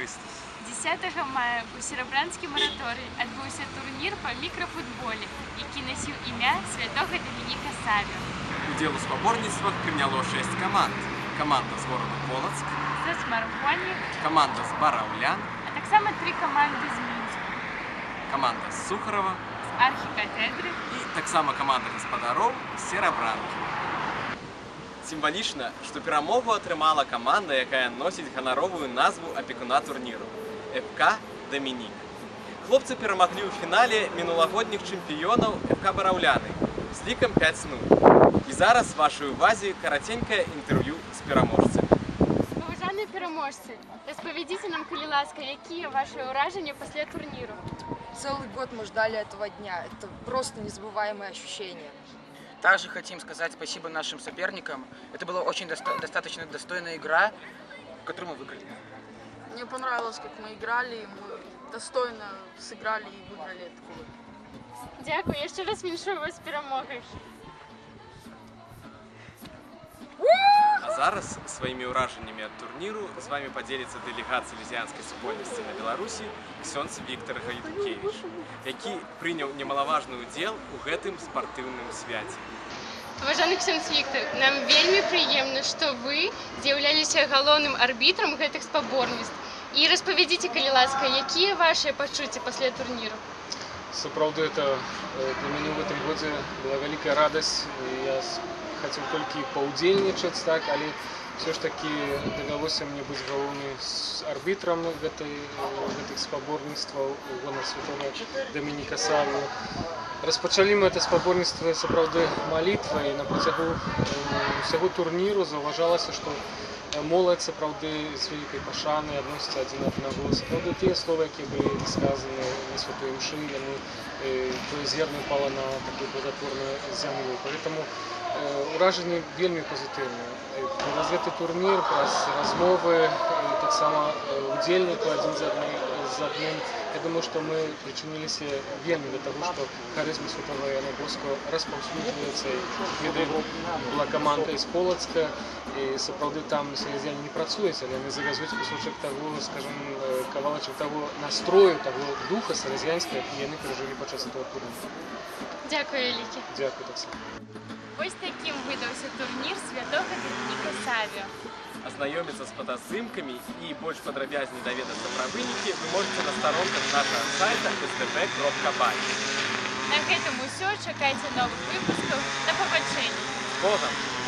рожденный Иисус Христос. 10 мая у Серебрянській мораторії відбувся турнір по мікрофутболі, який носив ім'я святого Домініка Савіо. Удел у спаборніцтвах прийняло 6 команд. Команда з города Полоцк, З Смаргоні, команда з Бараулян, а так само три команди з Мінську, команда з Сухарова з архікатедри. і так само команда гаспадароў з Серабранкі. Сімвалічна, што перамогу атрымала каманда, якая носіць ганаровую назву апекуна турніру ФК Дамінік. Хлопцы перамаглі ў фінале мінулагодніх чэмпіёнаў ФК Бараўляны з лікам 5-0. І зараз вашай увазе караценькае інтэрв'ю з пераможцамі. Поважані переможці, розповідіть нам, коли ласка, які ваші ураження після турніру? Целый год мы ждали этого дня. Это просто незабываемые ощущения. Также хотим сказать спасибо нашим соперникам. Это была очень доста- достаточно достойная игра, которую мы выиграли. Мне понравилось, как мы играли, мы достойно сыграли и выиграли этот кубок. Дякую, я ще раз віншую вас з перемогою. зараз сваімі ўражаннямі ад турніру з вами падзеліцца дэлегат салезіянскай супольнасці на Беларусі ксёндз Віктор Гайдукевич, які прыняў немалаважны ўдзел у гэтым спартыўным свяце. Уважаемый Ксенс Віктор, нам вельмі прыемна, што вы з'яўляліся галоўным арбітрам гэтых спаборніцтв. І распавядзіце, калі ласка, якія вашыя пачуцці пасля турніру? Сапраўды это э, для мяне в этом годзе была вялікая радасць і я с- хацеў толькі паўдзельнічаць так але все ж таки давялося мне быць галоўным с арбітрам гэтай э, гэтых спаборніцтваў у гонар святого Дамініка Саву распачалі мы это спаборніцтва сапраўды малітвай на працягу э, усяго турніру заўважалася што э, моладзь сапраўды з вялікай пашанай адносіцца адзін да аднаго сапраўды тыя словы якія былі сказаны на святой мшы яны э, тое зерне упала на такую плодотворную зямлю поэтому э, ўражанне вельмі пазітыўнае Э, праз гэты турнір праз размовы э, таксама э, удзельнікаў адзін з адным з адным я думаю што мы прычыніліся вельмі да таго што харызма святого Яна Боского распаўсюджваецца і ведаем была каманда з Полацка і сапраўды там селезяне не працуюць але яны завязуць кусочак таго скажем э, кавалачак таго настрою таго духа салезянскага які яны перажылі падчас этого турніру Дякую, Лікі. дзякую таксама Ось таким видався турнір святого Домініка Савіо. Азнаёміцца з фотаздымкамі і больш падрабязней даведацца пра вынікі вы можете на старонках нашага сайта stp.by. На гэтым усё. Чакайце новых выпускаў. Да пабачэння. З Богам!